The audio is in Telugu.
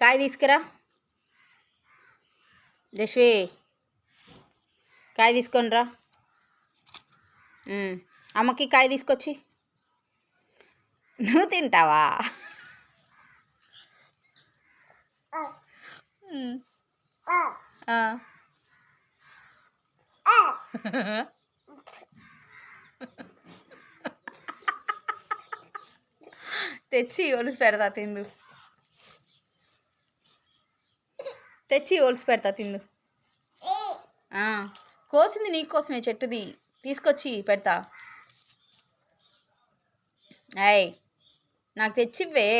కాయ తీసుకురా. దశ్వి కాయ తీసుకొని రా అమ్మకి కాయ తీసుకొచ్చి. నువ్వు తింటావా? తెచ్చి ఒలిసి పెడతా తిందు. తెచ్చి ఒలిసి పెడతా తిందు. కోసింది నీకోసమే చెట్టుది. తీసుకొచ్చి పెడతా. అయ్ నాకు తెచ్చివ్వే.